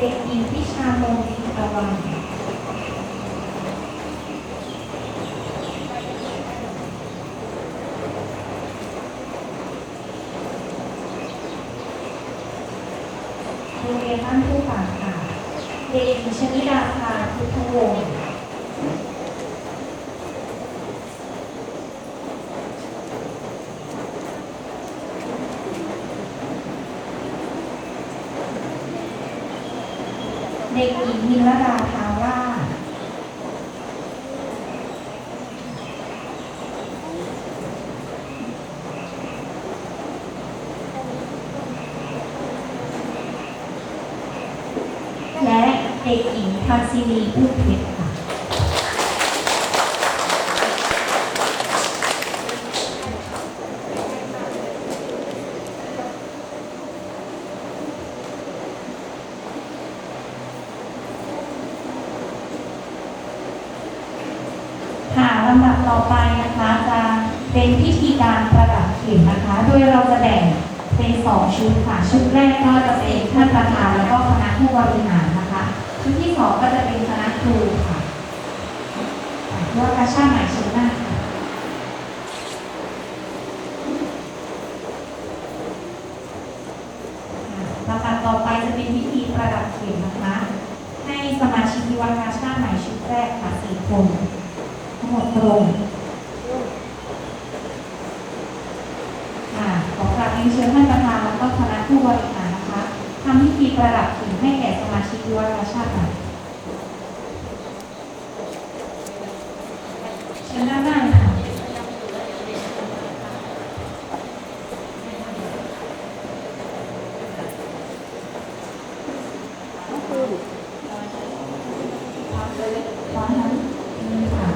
เด็กหญิงพิชามนทิตะวัน โรงเรียนบ้านผู้ป่าค่ะ เด็กหญิงชนิดาภาพุทธวงศ์ เด็กหญิงมิรดาทาว่า และเด็กหญิงทัศินีพูดเพชร ลำดับต่อไปนะคะจะเป็นพิธีการประดับเข็มนะคะ โดยเราจะแบ่งเป็นสองชุดค่ะ ชุดแรกก็จะเป็นท่านประธานแล้วก็คณะผู้บริหารนะคะ ชุดที่สองก็จะเป็นคณะครูค่ะค่ะเพื่อกระชาติใหม่ชุดหน้าค่ะค่ะลำดับต่อไปจะเป็นพิธีประดับเข็มนะคะ ให้สมาชิกวิวัฒนาชาติใหม่ชุดแรกค่ะสี่คน ตรงค่ะขอกราบเรียนเชิญท่านประธานแล้วก็คณะผู้บริหารนะคะทำพิธีประดับขิงให้แก่สมาชิกวิวัฒนาชาติค่ะเชิญด้านหน้าเลยค่ะร้อนนั้นค่ะ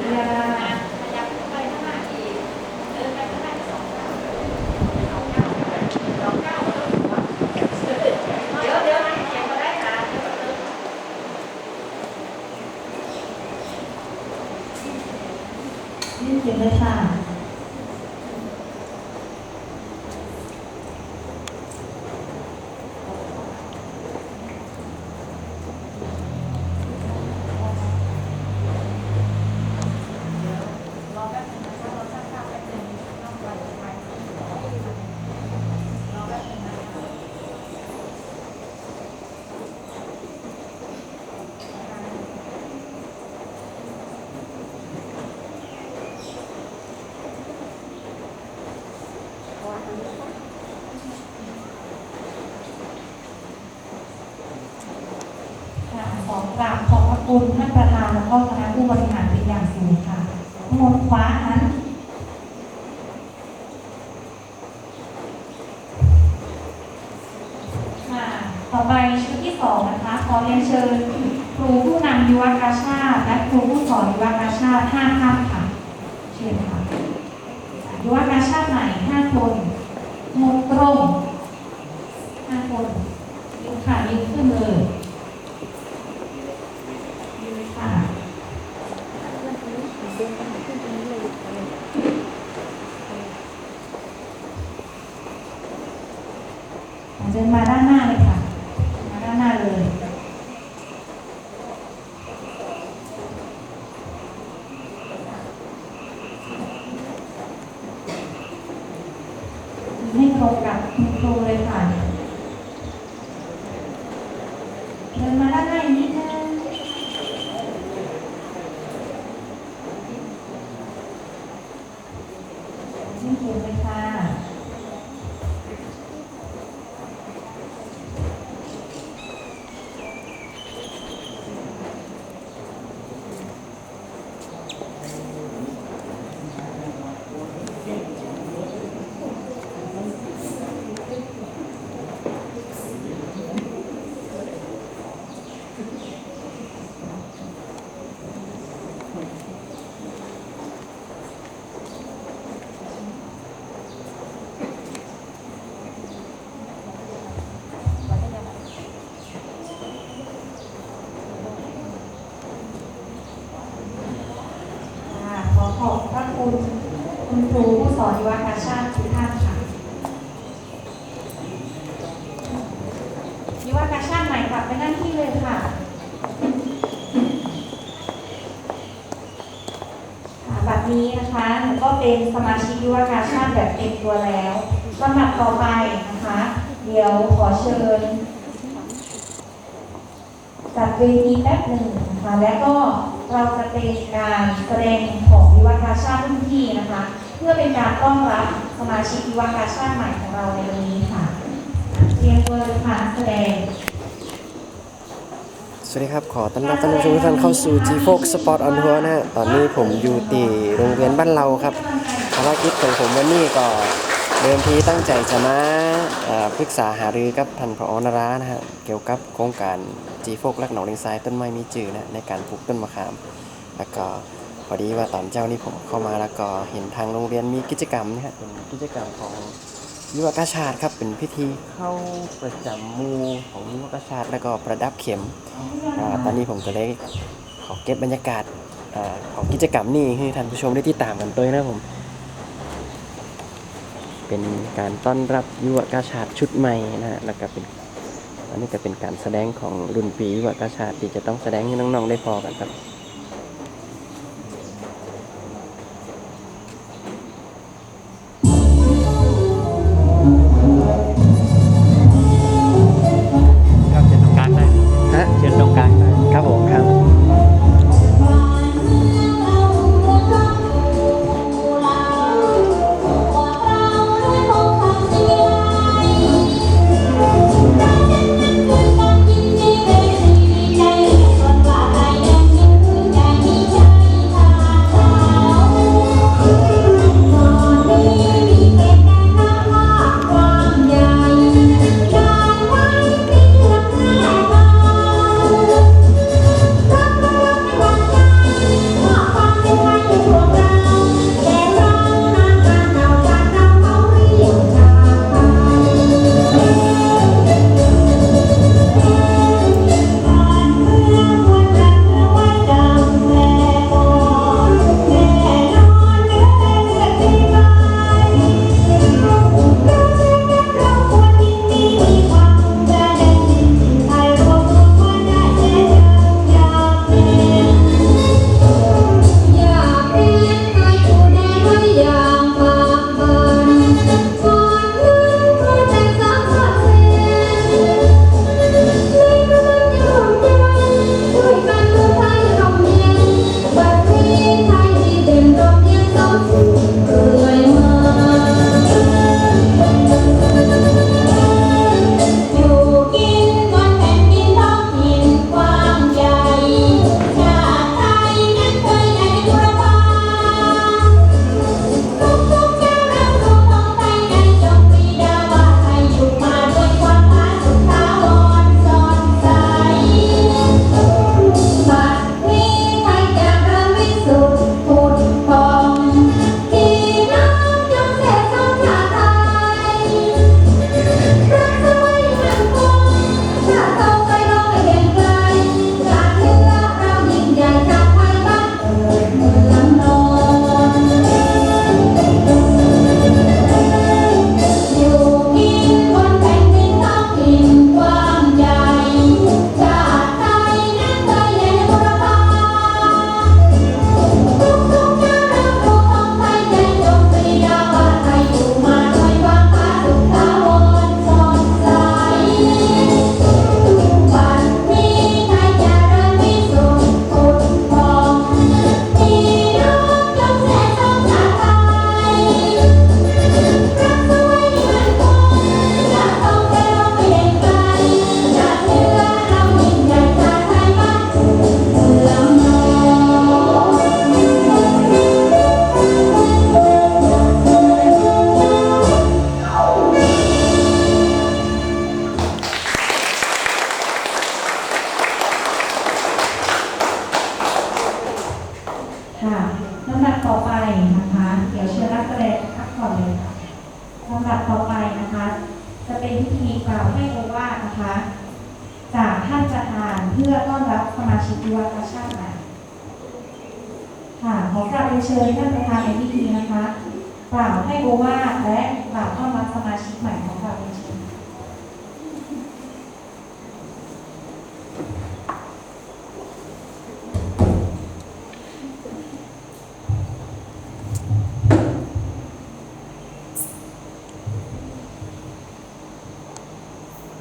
เรียนยื่นเสียงเลยค่ะ ค่ะขอกราบขอบพระ คุณท่านประธานแล้วก็คณะผู้บริหารเป็นอย่างสูงค่ะทั้งหมดคว้านั้นค่ะต่อไปชุดที่สองนะคะขอเรียนเชิญ ครูผู้นำยุวกาชาติ และครูผู้สอนยุวกาชาติห้าท่านค่ะ เชิญค่ะยุวกาชาติใหม่ห้าคนหมดตรงห้าคนยืนค่ะยืนขึ้นเลยยืนค่ะ เดินมาด้านหน้าเลยค่ะ มาด้านหน้าเลย ให้ตรงกับคุณครูเลยค่ะ เดินมาด้านหน้าอีกนิดนึงชื่นชมเลยค่ะค่ะขอขอบพระคุณคุณครูผู้ส อนวิวากาชาติทุกท่านค่ะไปนั่งที่เลยค่ะบัดนี้นะคะหนูก็เป็นสมาชิกยุวกาชาติแบบเต็มตัวแล้วลำดับต่อไปนะคะ เดี๋ยวขอเชิญจัดเวทีแป๊บหนึ่งนะคะแล้วก็เราจะเป็นการแสดงของวิวากาชาติรุ่นพี่นะคะ เพื่อเป็นการต้อนรับสมาชิกวิวากาชาติใหม่ของเราในวันนี้ค่ะเตรียนตัวเลยค่ะนักแสดงสวัสดีครับ ขอต้อนรับท่านผู้ชมทุกท่านเข้าสู่ G Fox Sport on Tour นะฮะ ตอนนี้ผมอยู่ที่โรงเรียนบ้านเราครับภารกิจของผมวันนี้ก็เดิมทีตั้งใจจะมาปรึกษาหารือกับท่านผอนรานะฮะ เกี่ยวกับโครงการ G Fox รักหนองเลงทรายต้นไม้มีจือนะในการปลูกต้นมะขาม แล้วก็ พอดีว่าตอนเจ้านี้ผมเข้ามาแล้วก็เห็นทางโรงเรียนมีกิจกรรมนะฮะเป็นกิจกรรมของยุวกาชาติครับเป็นพิธีเข้าประจำหมูของยุวกาชาติแล้วก็ประดับเข็มอตอนนี้ผมก็เลยขอเก็บบรรยากาศอของกิจกรรมนี้ให้ท่านผู้ชมได้ติดตามกันด้วยนะครับผม เป็นการต้อนรับยุวกาชาติชุดใหม่นะฮะแล้วก็เป็นอันนี้ก็เป็นการแสดงของรุ่นปียุวกาชาติที่จะต้องแสดงให้น้องๆได้พอกันครับ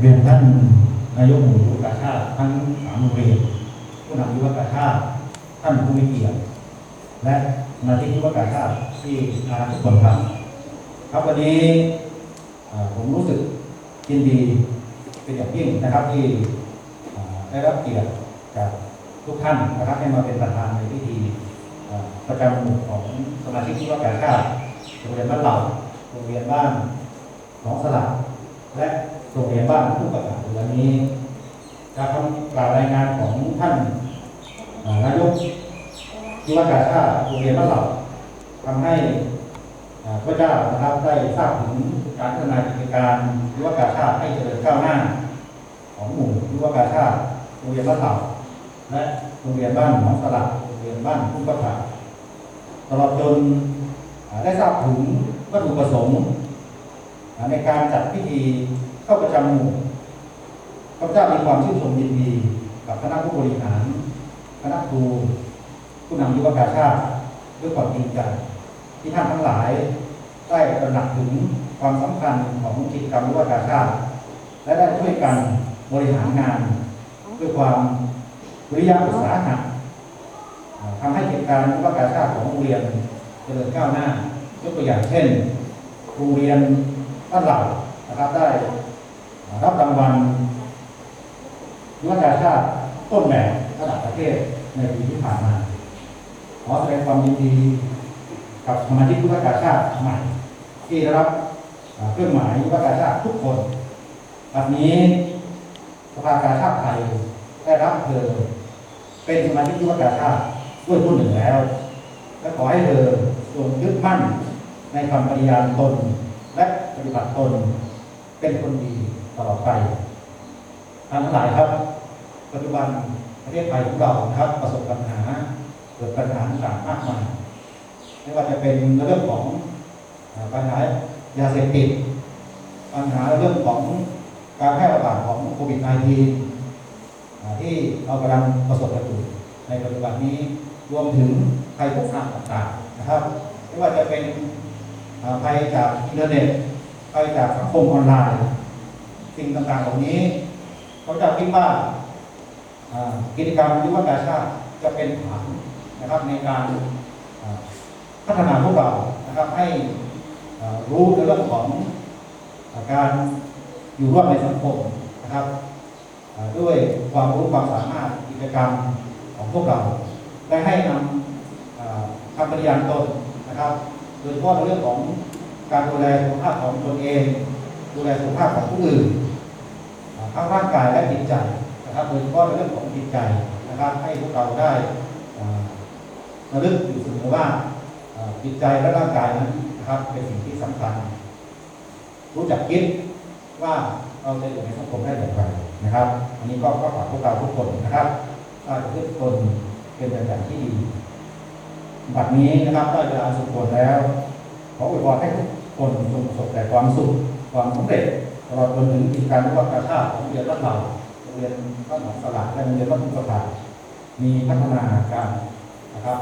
รียนท่านนายกหมู่ยุวกาชาติทั้งสามโรงเรียนผู้นำยุวกาชาติท่านผู้มีเกียรติและสมาชิกยุวกาชาติที่มาทุกคนครับครับวันนี้ผมรู้สึกยินดีเป็นอย่างยิ่งนะครับที่ได้รับเกียรติจากทุกท่านนะครับให้มาเป็นประธานในพิธีประจำหมู่ของสมาชิกยุวกาชาติโรงเรียนบ้านเหล่าโรงเรียนบ้านหนองสลัดและ โรงเรียนบ้านผู้ประกาศวันนี้จากคำกล่าวรายงานของท่านนายกยุวกาชาติโรงเรียนบ้านเหล่าทำให้พระเจ้านะครับได้ทราบถึงการพัฒนากิจการยุวกาชาติให้เจริญก้าวหน้า ของหมู่ยุวกาชาติโรงเรียนบ้านเหล่าและโรงเรียนบ้านหนองสลัดโรงเรียนบ้านพุ่งประถาตลอดจนได้ทราบถึงวัตถุประสงค์ในการจัดพิธี เข้าประจำหมู่ข้าพเจ้ามีความชื่นชมยินดีกับคณะผู้บริหาร คณะครูผู้นำยุวกาชาติด้วยความจริงใจที่ท่านทั้งหลาย ได้ตระหนักถึงความสำคัญของกิจกรรมยุวกาชาติและได้ช่วยกันบริหารงาน ด้วยความวิริยะอุตสาหะอ่าทำให้กิจการยุวกาชาติของโรงเรียนเจริญก้าวหน้ายกตัวอย่างเช่น โรงเรียนบ้านเหล่านะครับได้ รับรางวัลยุวกาชาติต้นแบบระดับประเทศในปีที่ผ่านมา ขอแสดงความยินดีกับสมาชิกยุวกาชาติใหม่ที่ได้รับเครื่องหมายยุวกาชาติทุกคนวันนี้สภากาชาติไทยได้รับเธอเป็นสมาชิกยุวกาชาติด้วยผู้หนึ่งแล้ว และขอให้เธอจงยึดมั่นในคำปฏิญาณตนและปฏิบัติตนเป็นคนดี ตลอดไปท่านทั้งหลายครับ ปัจจุบันประเทศไทยของเรานะครับ ประสบปัญหาเกิดปัญหาต่างๆมากมายไม่ว่าจะเป็นเรื่องของปัญหายาเสพติดปัญหาเรื่องของการแพร่ระบาดของโควิด -19 อ่าที่เรากำลังประสบกันอยู่ในปัจจุบันนี้รวมถึงภัยคุกคามต่างๆนะครับ ไม่ว่าจะเป็นภัยจากอินเทอร์เน็ตภัยจากสังคมออนไลน์ สิ่งต่างๆเหล่านี้เขาจะคิดว่ากิจกรรมยุวกาชาติจะเป็นฐานนะครับในการพัฒนาพวกเรานะครับให้รู้ในเรื่องของการอยู่ร่วมในสังคมนะครับด้วยความรู้ความสามารถกิจกรรมของพวกเราได้ให้นำเอ่อคำปฏิญาณตนนะครับ โดยเฉพาะในเรื่องของการดูแลสุขภาพของตนเอง ดูแลสุขภาพของผู้อื่นทั้งร่างกายและจิตใจนะครับโดยเฉพาะในเรื่องของจิตใจนะครับ ให้พวกเราได้ระลึกอยู่เสมอว่าจิตใจและร่างกายนั้นนะครับ เป็นสิ่งที่สำคัญ รู้จักคิดว่าเราจะอยู่ในสังคมได้อย่างไรนะครับ อันนี้ก็ก็ฝากพวกเราทุกคนนะครับว่าจะทุกคนเป็นแบบอย่างที่ดีบัดนี้นะครับได้เวลาสมควรแล้วขออวยพรให้ทุกคนจงประสบแต่ความสุข ความสำเร็จตลอดจนถึงกิจการวิวัฒนาชาติของโรงเรียนบ้านเราโรงเรียนบ้านหนองสลัดและโรงเรียนบ้านทุ่งสถานมีพัฒนาการนะครับ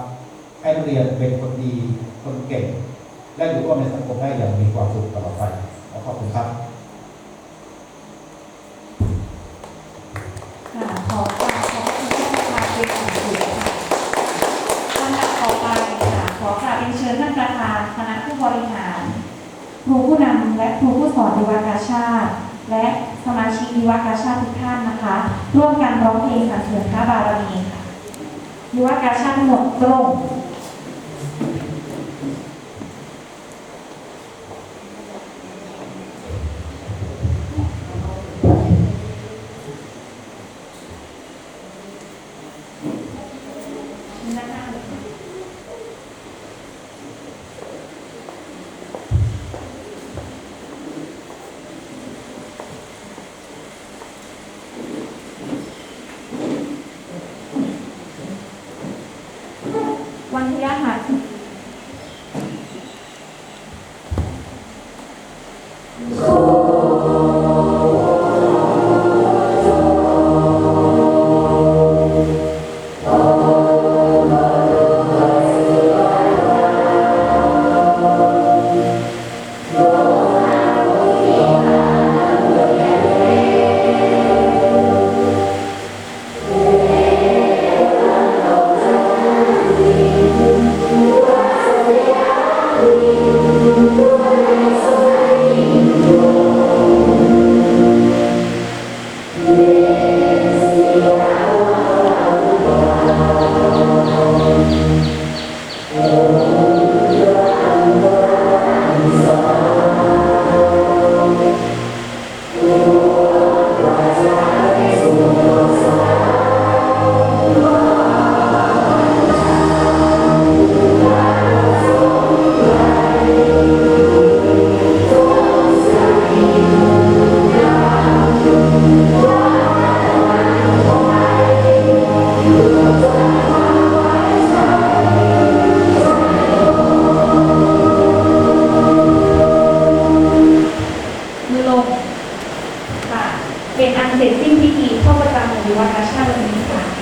ให้นักเรียนเป็นคนดีคนเก่ง และอยู่ร่วมในสังคมได้อย่างมีความสุขตลอดไปขอขอบคุณครับ ครูผู้นำและครูผู้สอนดิวกาชาติ และสมาชิกดิวกาชาติทุกท่านนะคะ ร่วมกันร้องเพลงสรรเสริญพระบารมีค่ะยุวกาชาติหมดตรง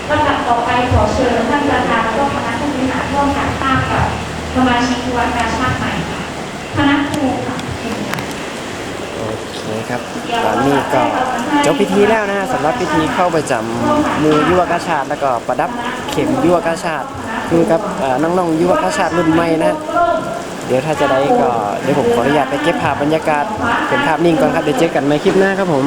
ลำดับต่อไปขอเชิญท่านประธานและคณะผู้บริหารร่วมถ่ายภาพกับสมาชิกวัดกาชาติใหม่ค่ะคณะครูค่ะโอเคครับตอนนี้ก็จบพิธีแล้วนะฮะสำหรับพิธีเข้าประจำมือยุวกชาติ แล้วก็ประดับเข็มยุวกชาติคือครับน้องๆยุวกชาติรุ่นใหม่นะเดี๋ยวถ้าจะได้ก็เดี๋ยวผมขออนุญาตไปเก็บภาพบรรยากาศเป็นภาพนิ่งก่อนครับเดี๋ยวเจอกันในคลิปหน้าครับผม